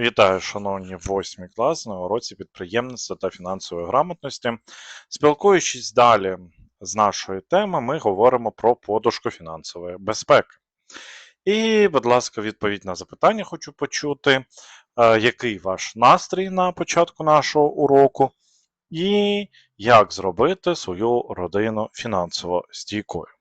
Вітаю, шановні восьмі клас на уроці підприємництва та фінансової грамотності. Спілкуючись далі з нашої теми, ми говоримо про подушку фінансової безпеки. І, будь ласка, відповідь на запитання хочу почути, е, який ваш настрій на початку нашого уроку, і як зробити свою родину фінансово стійкою.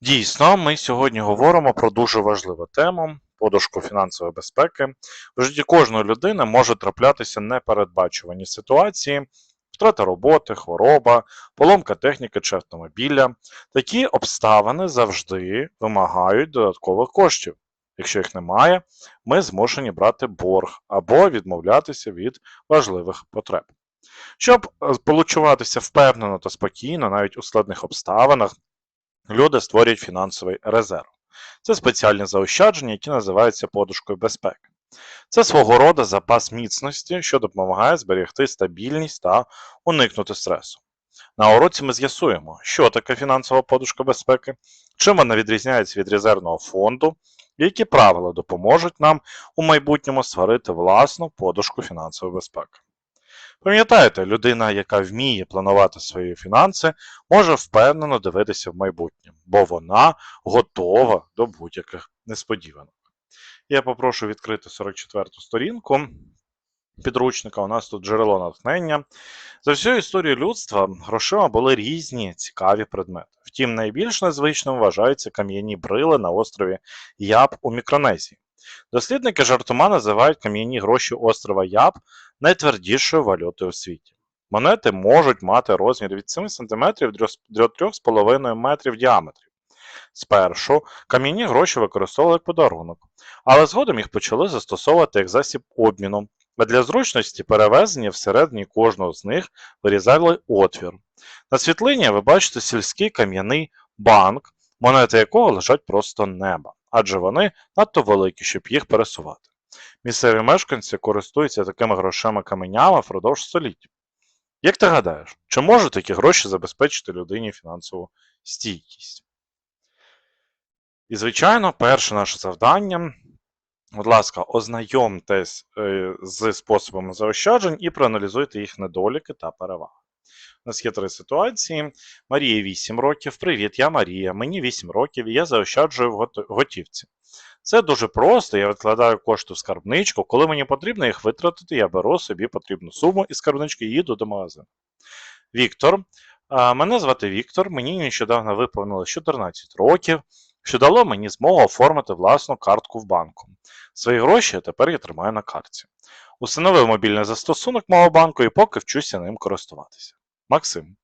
Дійсно, ми сьогодні говоримо про дуже важливу тему подушку фінансової безпеки. В житті кожної людини може траплятися непередбачувані ситуації, втрата роботи, хвороба, поломка техніки чи автомобіля. Такі обставини завжди вимагають додаткових коштів. Якщо їх немає, ми змушені брати борг або відмовлятися від важливих потреб. Щоб е, почуватися впевнено та спокійно, навіть у складних обставинах, люди створюють фінансовий резерв. Це спеціальні заощадження, які називаються подушкою безпеки. Це свого роду запас міцності, що допомагає зберегти стабільність та уникнути стресу. На уроці ми з'ясуємо, що таке фінансова подушка безпеки, чим вона відрізняється від резервного фонду, і які правила допоможуть нам у майбутньому створити власну подушку фінансової безпеки. Пам'ятаєте, людина, яка вміє планувати свої фінанси, може впевнено дивитися в майбутнє, бо вона готова до будь-яких несподіванок. Я попрошу відкрити 44 ту сторінку підручника. У нас тут джерело натхнення. За всю історію людства грошима були різні цікаві предмети. Втім, найбільш незвичним вважаються кам'яні брили на острові Яб у Мікронезії. Дослідники жартома називають кам'яні гроші острова Яб найтвердішою валютою у світі. Монети можуть мати розмір від 7 см до 3,5 метрів в діаметрі. Спершу кам'яні гроші використовували як подарунок, але згодом їх почали застосовувати як засіб обміну, а для зручності перевезення всередині кожного з них вирізали отвір. На світлині ви бачите сільський кам'яний банк, монети якого лежать просто неба, адже вони надто великі, щоб їх пересувати. Місцеві мешканці користуються такими грошима каменями впродовж століть. Як ти гадаєш, чи можуть такі гроші забезпечити людині фінансову стійкість? І, звичайно, перше наше завдання. Будь ласка, ознайомтесь е, з способами заощаджень і проаналізуйте їх недоліки та переваги. У нас є три ситуації. Марії 8 років. Привіт, я Марія. Мені 8 років і я заощаджую в готівці. Це дуже просто. Я відкладаю кошти в скарбничку. Коли мені потрібно їх витратити, я беру собі потрібну суму із скарбнички і їду до магазину. Віктор. Мене звати Віктор, мені нещодавно виповнилось 14 років, що дало мені змогу оформити власну картку в банку. Свої гроші тепер я тримаю на картці. Установив мобільний застосунок мого банку і поки вчуся ним користуватися. Максим.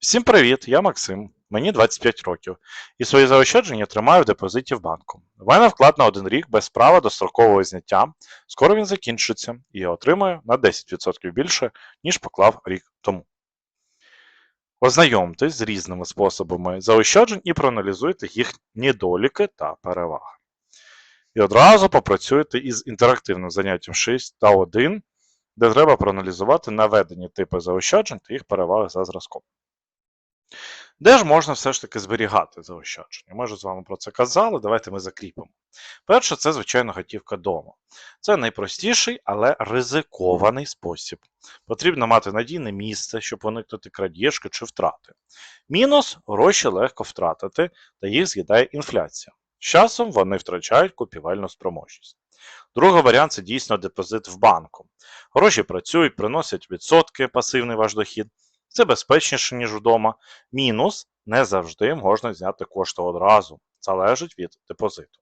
Всім привіт, я Максим, мені 25 років, і свої заощадження тримаю в депозиті в банку. У мене вклад на один рік без права до строкового зняття. Скоро він закінчиться, і я отримаю на 10% більше, ніж поклав рік тому. Ознайомтесь з різними способами заощаджень і проаналізуйте їх недоліки та переваги. І одразу попрацюйте із інтерактивним заняттям 6 та 1, де треба проаналізувати наведені типи заощаджень та їх переваги за зразком. Де ж можна все ж таки зберігати заощадження? Ми вже з вами про це казали, давайте ми закріпимо. Перше, це, звичайно, готівка дома. Це найпростіший, але ризикований спосіб. Потрібно мати надійне місце, щоб уникнути крадіжки чи втрати. Мінус гроші легко втратити, та їх з'їдає інфляція. З часом вони втрачають купівельну спроможність. Другий варіант це дійсно депозит в банку. Гроші працюють, приносять відсотки, пасивний ваш дохід. Це безпечніше, ніж вдома. Мінус не завжди можна зняти кошти одразу. Залежить від депозиту.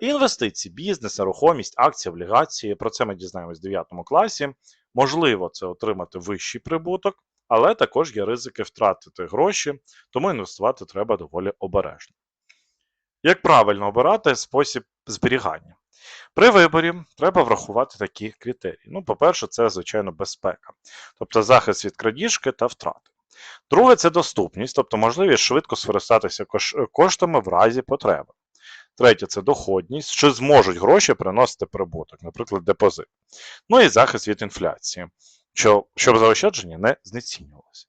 Інвестиції, бізнес, нерухомість, акції, облігації. Про це ми дізнаємось в 9 класі. Можливо, це отримати вищий прибуток, але також є ризики втратити гроші, тому інвестувати треба доволі обережно. Як правильно обирати спосіб зберігання? При виборі треба врахувати такі критерії. Ну, По-перше, це, звичайно, безпека, тобто захист від крадіжки та втрати. Друге, це доступність, тобто можливість швидко скористатися коштами в разі потреби. Третє це доходність, що зможуть гроші приносити прибуток, наприклад, депозит. Ну і захист від інфляції, щоб заощадження не знецінювалося.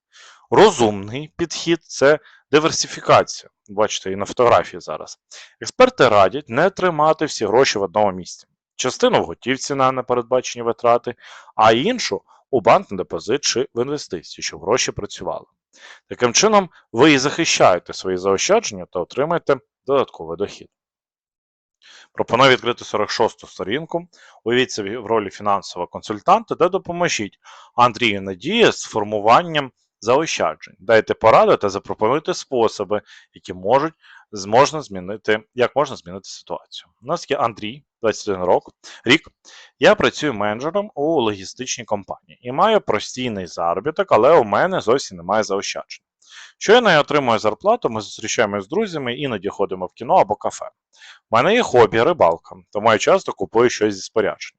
Розумний підхід це диверсифікація. Бачите, і на фотографії зараз. Експерти радять не тримати всі гроші в одному місці. частину в готівці на непередбачені витрати, а іншу у банк на депозит чи в інвестиції, щоб гроші працювали. Таким чином, ви і захищаєте свої заощадження та отримаєте додатковий дохід. Пропоную відкрити 46-ту сторінку. Уявіть собі в ролі фінансового консультанта, де допоможіть Андрію Надії з формуванням заощаджень. Дайте поради та запропонуйте способи, які можуть зможна змінити, як можна змінити ситуацію. У нас є Андрій, 21 рок, рік. Я працюю менеджером у логістичній компанії і маю простійний заробіток, але у мене зовсім немає заощаджень. Щойно я отримую зарплату, ми зустрічаємося з друзями, іноді ходимо в кіно або кафе. У мене є хобі рибалка, тому я часто купую щось зі спорядження.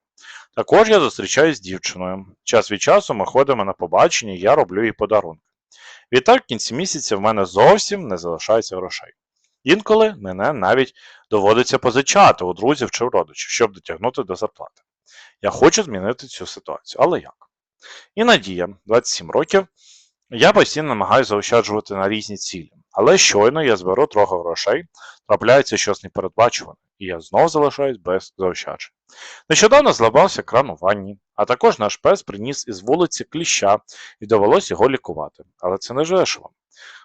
Також я зустрічаюсь з дівчиною. Час від часу ми ходимо на побачення, я роблю їй подарунки. Відтак, в кінці місяця в мене зовсім не залишається грошей. Інколи мене навіть доводиться позичати у друзів чи родичів, щоб дотягнути до зарплати. Я хочу змінити цю ситуацію, але як? І Надія, 27 років. Я постійно намагаюся заощаджувати на різні цілі, але щойно я зберу трохи грошей, трапляється щось непередбачуване, і я знов залишаюсь без заощаджень. Нещодавно зламався кран у ванні, а також наш пес приніс із вулиці кліща і довелося його лікувати, але це не дешево.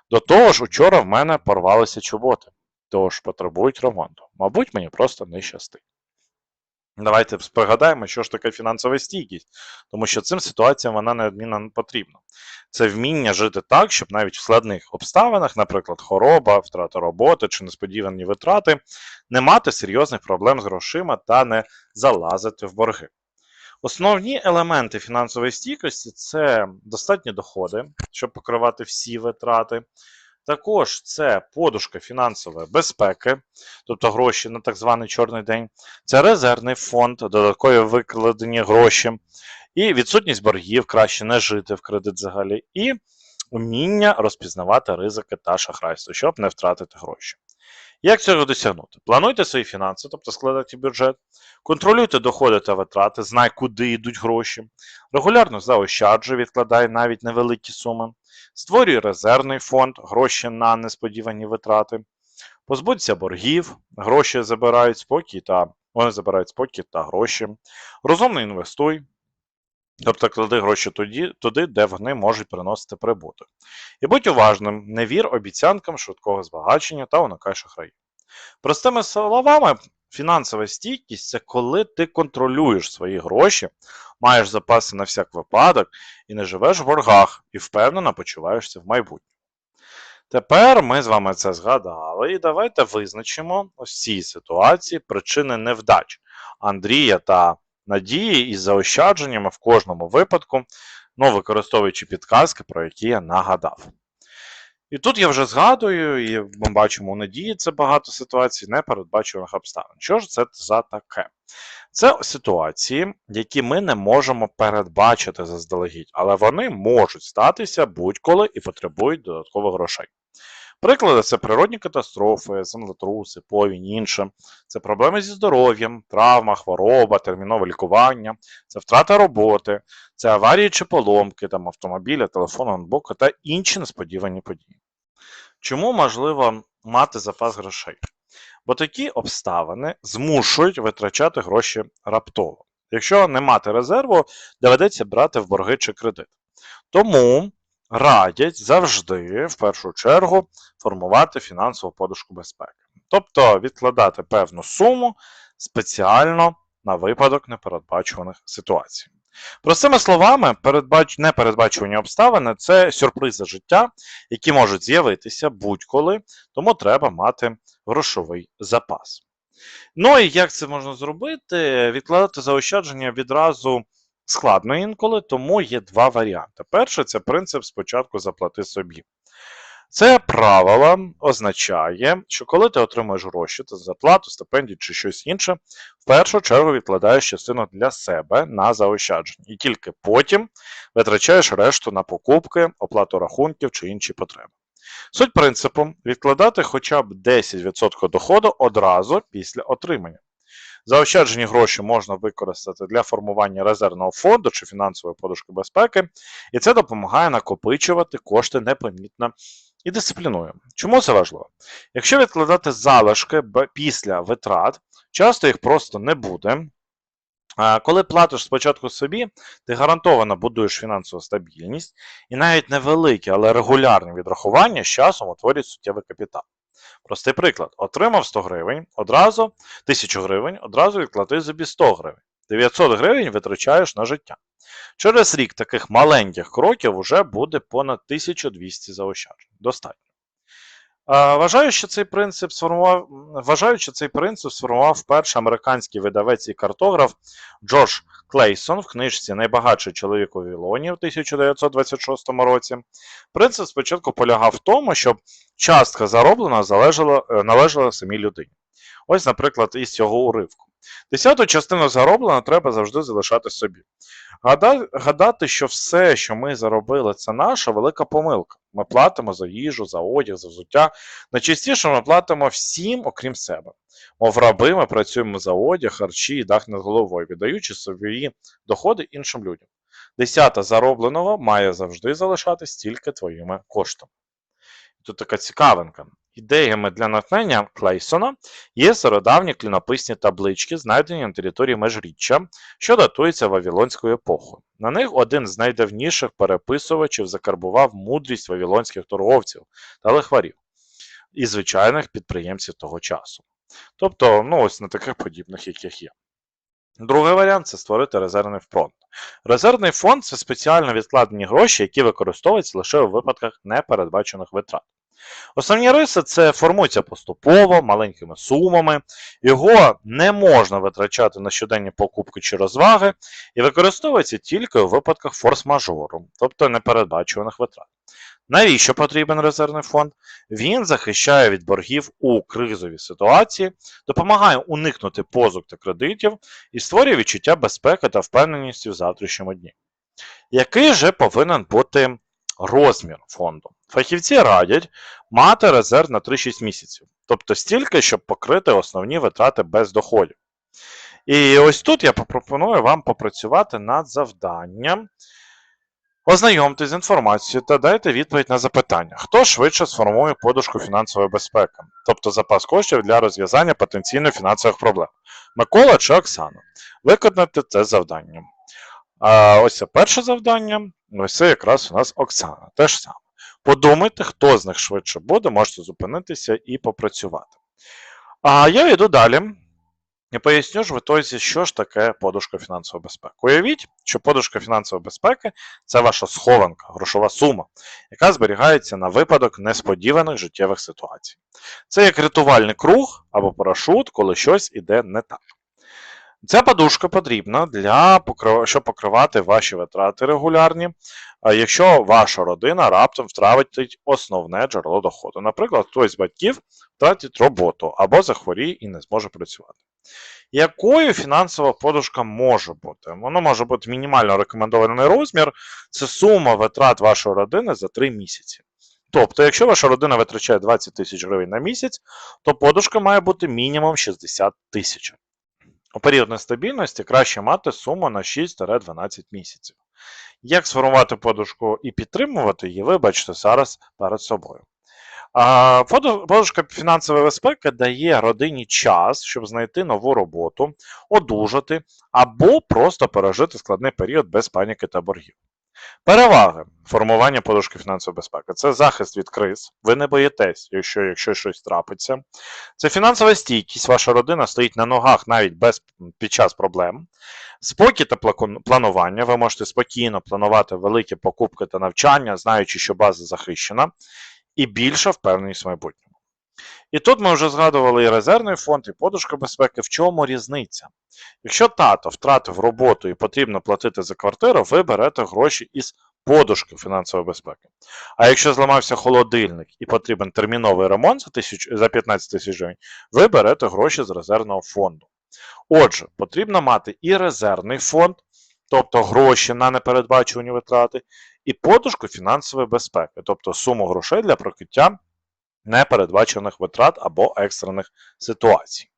До того ж, учора в мене порвалися чоботи, тож потребують ремонту. Мабуть, мені просто не щастить. Давайте пригадаємо, що ж таке фінансова стійкість, тому що цим ситуаціям вона неодмінно потрібна. Це вміння жити так, щоб навіть в складних обставинах, наприклад, хвороба, втрата роботи чи несподівані витрати, не мати серйозних проблем з грошима та не залазити в борги. Основні елементи фінансової стійкості це достатні доходи, щоб покривати всі витрати. Також це подушка фінансової безпеки, тобто гроші на так званий чорний день, це резервний фонд, додаткові викладені гроші, і відсутність боргів, краще не жити в кредит взагалі, і уміння розпізнавати ризики та шахрайство, щоб не втратити гроші. Як цього досягнути? Плануйте свої фінанси, тобто складайте бюджет, контролюйте доходи та витрати, знай, куди йдуть гроші, регулярно заощаджуй, відкладай навіть невеликі суми, створюй резервний фонд, гроші на несподівані витрати, позбудься боргів, гроші забирають спокій та вони забирають спокій та гроші. Розумно інвестуй, тобто клади гроші туди, туди, де вони можуть приносити прибуток. І будь уважним, не вір обіцянкам швидкого збагачення та уникай шахраїв. Простими словами, фінансова стійкість це коли ти контролюєш свої гроші, маєш запаси на всяк випадок і не живеш в боргах і впевнено почуваєшся в майбутньому. Тепер ми з вами це згадали, і давайте визначимо ось цій ситуації причини невдач Андрія та Надії із заощадженнями в кожному випадку, ну, використовуючи підказки, про які я нагадав. І тут я вже згадую, і ми бачимо у Надії це багато ситуацій непередбачуваних обставин. Що ж це за таке? Це ситуації, які ми не можемо передбачити заздалегідь, але вони можуть статися будь-коли і потребують додаткових грошей. Приклади це природні катастрофи, землетруси, повінь, інше. Це проблеми зі здоров'ям, травма, хвороба, термінове лікування, це втрата роботи, це аварії чи поломки там, автомобіля, телефону, ноутбука та інші несподівані події. Чому можливо мати запас грошей? Бо такі обставини змушують витрачати гроші раптово. Якщо не мати резерву, доведеться брати в борги чи кредит. Тому радять завжди, в першу чергу, формувати фінансову подушку безпеки. Тобто відкладати певну суму спеціально на випадок непередбачуваних ситуацій. Простими словами, передбач... непередбачувані обставини це сюрпризи життя, які можуть з'явитися будь-коли, тому треба мати грошовий запас. Ну і як це можна зробити? Відкладати заощадження відразу складно інколи, тому є два варіанти. Перше це принцип спочатку заплати собі. Це правило означає, що коли ти отримуєш гроші, то зарплату, стипендію чи щось інше, в першу чергу відкладаєш частину для себе на заощадження, і тільки потім витрачаєш решту на покупки, оплату рахунків чи інші потреби. Суть принципу відкладати хоча б 10% доходу одразу після отримання. Заощаджені гроші можна використати для формування резервного фонду чи фінансової подушки безпеки, і це допомагає накопичувати кошти непомітно і дисциплінує. Чому це важливо? Якщо відкладати залишки після витрат, часто їх просто не буде. Коли платиш спочатку собі, ти гарантовано будуєш фінансову стабільність, і навіть невеликі, але регулярні відрахування з часом утворюють суттєвий капітал. Простий приклад: отримав 100 гривень, одразу 1000 гривень, одразу відклади собі 100 гривень. 900 гривень витрачаєш на життя. Через рік таких маленьких кроків вже буде понад 1200 заощаджень. Достатньо. А, Вважаю, що цей принцип сформував, вважаю, цей принцип сформував перший американський видавець і картограф Джордж Клейсон в книжці Найбагатший чоловік у Вавилоні в 1926 році. Принцип спочатку полягав в тому, щоб частка зароблена е, належала самій людині. Ось, наприклад, із цього уривку. Десяту частину зароблено треба завжди залишати собі. Гадати, що все, що ми заробили, це наша велика помилка. Ми платимо за їжу, за одяг, за взуття. Найчастіше ми платимо всім, окрім себе. Мов раби, ми працюємо за одяг, харчі і дах над головою, віддаючи свої доходи іншим людям. Десята заробленого має завжди залишатись тільки твоїми коштами. Тут така цікавинка. Ідеями для натхнення Клейсона є стародавні клінописні таблички, знайдені на території Межріччя, що датуються Вавилонською епохою. На них один з найдавніших переписувачів закарбував мудрість вавилонських торговців та лихварів і звичайних підприємців того часу. Тобто, ну ось на таких подібних, яких є. Другий варіант це створити резервний фонд. Резервний фонд це спеціально відкладені гроші, які використовуються лише у випадках непередбачених витрат. Основні риси це формується поступово, маленькими сумами, його не можна витрачати на щоденні покупки чи розваги, і використовується тільки у випадках форс-мажору, тобто непередбачуваних витрат. Навіщо потрібен резервний фонд? Він захищає від боргів у кризовій ситуації, допомагає уникнути позик та кредитів і створює відчуття безпеки та впевненості в завтрашньому дні. Який же повинен бути розмір фонду? Фахівці радять мати резерв на 3-6 місяців, тобто стільки, щоб покрити основні витрати без доходів. І ось тут я пропоную вам попрацювати над завданням. Ознайомтесь з інформацією та дайте відповідь на запитання, хто швидше сформує подушку фінансової безпеки, тобто запас коштів для розв'язання потенційно фінансових проблем. Микола чи Оксана. Виконати це завдання. А ось це перше завдання, ось це якраз у нас Оксана. Те ж саме. Подумайте, хто з них швидше буде, можете зупинитися і попрацювати. А я йду далі. І поясню ж в ітозі, що ж таке подушка фінансової безпеки. Уявіть, що подушка фінансової безпеки це ваша схованка, грошова сума, яка зберігається на випадок несподіваних життєвих ситуацій. Це як рятувальний круг або парашут, коли щось іде не так. Ця подушка потрібна для щоб покривати ваші витрати регулярні, якщо ваша родина раптом втратить основне джерело доходу. Наприклад, хтось з батьків втратить роботу або захворіє і не зможе працювати. Якою фінансова подушка може бути? Воно може бути мінімально рекомендований розмір, це сума витрат вашої родини за 3 місяці. Тобто, якщо ваша родина витрачає 20 тисяч гривень на місяць, то подушка має бути мінімум 60 тисяч. У період нестабільності краще мати суму на 6-12 місяців. Як сформувати подушку і підтримувати її, ви бачите зараз перед собою. Подушка фінансової безпеки дає родині час, щоб знайти нову роботу, одужати або просто пережити складний період без паніки та боргів. Переваги формування подушки фінансової безпеки це захист від криз. Ви не боїтесь, якщо, якщо щось трапиться. Це фінансова стійкість. Ваша родина стоїть на ногах навіть без, під час проблем. Спокій та планування. Ви можете спокійно планувати великі покупки та навчання, знаючи, що база захищена, і більша впевненість в майбутньому. І тут ми вже згадували і резервний фонд, і подушка безпеки. В чому різниця? Якщо тато втратив роботу і потрібно платити за квартиру, ви берете гроші із подушки фінансової безпеки. А якщо зламався холодильник і потрібен терміновий ремонт за, тисяч, за 15 тисяч гривень, ви берете гроші з резервного фонду. Отже, потрібно мати і резервний фонд, тобто гроші на непередбачувані витрати, і подушку фінансової безпеки, тобто суму грошей для прокриття непередбачених витрат або екстрених ситуацій.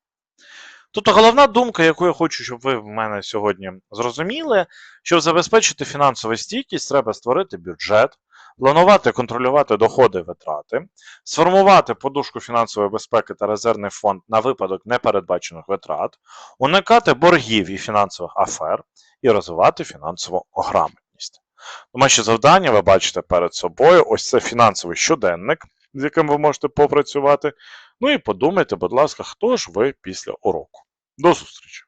Тобто головна думка, яку я хочу, щоб ви в мене сьогодні зрозуміли, щоб забезпечити фінансову стійкість, треба створити бюджет, планувати контролювати доходи і витрати, сформувати подушку фінансової безпеки та резервний фонд на випадок непередбачених витрат, уникати боргів і фінансових афер і розвивати фінансову грамотність. Домашнє завдання ви бачите перед собою. Ось це фінансовий щоденник, з яким ви можете попрацювати. Ну і подумайте, будь ласка, хто ж ви після уроку. До зустрічі!